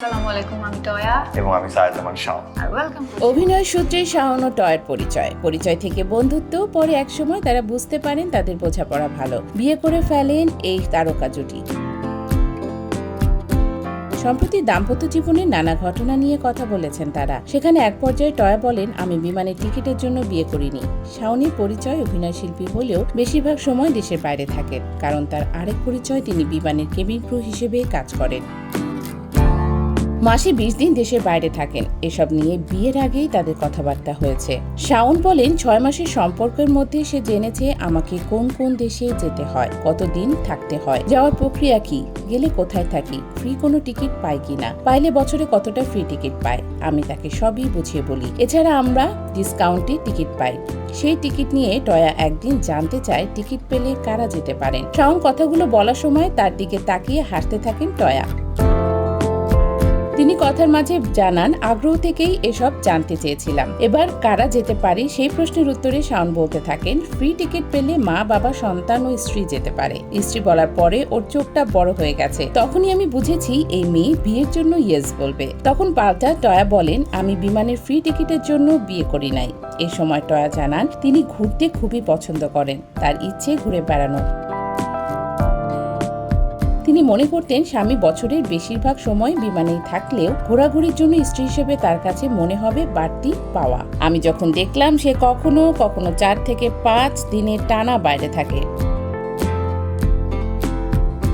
আসসালামু আলাইকুম আমি টয়া। এবং আমি সায়দামান শাহ। আর ওয়েলকাম অভিনয় সূত্রে শাওন ও টয়ের পরিচয়। পরিচয় থেকে বন্ধুত্ব পরে একসময় তারা বুঝতে পারেন তাদের বোঝাপড়া ভালো। বিয়ে করে ফেলেন এই তারকা জুটি। সম্প্রতি দাম্পত্য জীবনের নানা ঘটনা নিয়ে কথা বলেছেন তারা। সেখানে এক পর্যায়ে টয়া বলেন আমি বিমানের টিকিটের জন্য বিয়ে করিনি। শাওনির পরিচয় অভিনয় শিল্পী হলেও বেশিরভাগ সময় দেশের বাইরে থাকেন। কারণ তার আরেক পরিচয় তিনি বিমানের কেবিন ক্রু হিসেবে কাজ করেন। মাসে বিশ দিন দেশের বাইরে থাকেন। এসব নিয়ে বিয়ের আগেই তাদের কথাবার্তা হয়েছে। শাওন বলেন, ছয় মাসের সম্পর্কের মধ্যে সে জেনেছে আমাকে কোন কোন দেশে যেতে হয়, কতদিন থাকতে হয়, যাওয়ার প্রক্রিয়া কি, গেলে কোথায় থাকি ফ্রি কোনো টিকিট পাই কিনা, পাইলে বছরে কতটা ফ্রি টিকিট পাই আমি তাকে সবই বুঝিয়ে বলি। এছাড়া আমরা ডিসকাউন্টে টিকিট পাই। সেই টিকিট নিয়ে টয়া একদিন জানতে চায় টিকিট পেলে কারা যেতে পারেন। শাওন কথাগুলো বলার সময় তার দিকে তাকিয়ে হাসতে থাকেন টয়া। তিনি কথার মাঝে জানান, আগ্রহ থেকেই এসব জানতে চেয়েছিলাম। এবার কারা যেতে পারে সেই প্রশ্নের উত্তরে শাওন বলতে থাকেন, ফ্রি টিকিট পেলে মা, বাবা, সন্তান ও স্ত্রী যেতে পারে। স্ত্রী বলার পরে ওর চোখটা বড় হয়ে গেছে। তখনই আমি বুঝেছি এই মেয়ে বিয়ের জন্য ইয়েস বলবে। তখন পাল্টা টয়া বলেন, আমি বিমানের ফ্রি টিকিটের জন্য বিয়ে করি নাই। এ সময় টয়া জানান, তিনি ঘুরতে খুবই পছন্দ করেন। তার ইচ্ছে ঘুরে বেড়ানো। তিনি মনে করতেন স্বামী বছরের বেশিরভাগ সময় বিমানেই থাকলেও ঘোরাঘুরির জন্য স্ত্রী হিসেবে তার কাছে মনে হবে বাড়তি পাওয়া। আমি যখন দেখলাম সে কখনো কখনো চার থেকে পাঁচ দিনের টানা বাইরে থাকে।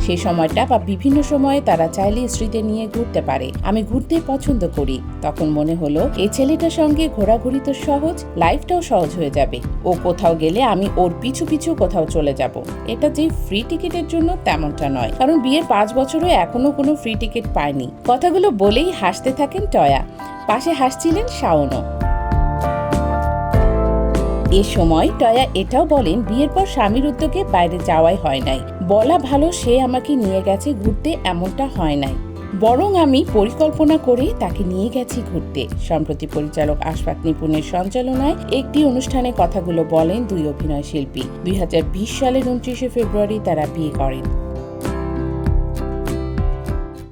সেই সময়টা বা বিভিন্ন সময়ে তারা চাইলে স্ত্রীদের নিয়ে ঘুরতে পারে। আমি ঘুরতে পছন্দ করি। তখন মনে হলো, এই ছেলেটার সঙ্গে ঘোরাঘুরি তো সহজ লাইফটাও সহজ হয়ে যাবে। ও কোথাও গেলে আমি ওর পিছু পিছু কোথাও চলে যাব। এটা যে ফ্রি টিকিটের জন্য তেমনটা নয়। কারণ বিয়ের পাঁচ বছরও এখনও কোনো ফ্রি টিকিট পায়নি। কথাগুলো বলেই হাসতে থাকেন টয়া। পাশে হাসছিলেন শাওনও। এ সময় টয়া এটাও বলেন, বিয়ের পর স্বামীর উদ্যোগে বাইরে যাওয়াই হয় নাই। বলা ভালো, সে আমাকে নিয়ে গেছে ঘুরতে, এমনটা হয় নাই। বরং আমি পরিকল্পনা করে তাকে নিয়ে গেছি ঘুরতে। সম্প্রতি পরিচালক আশফাক নিপুণের সঞ্চালনায় একটি অনুষ্ঠানে কথাগুলো বলেন দুই অভিনয় শিল্পী দুই হাজার বিশ সালের উনত্রিশে ফেব্রুয়ারি তারা বিয়ে করেন।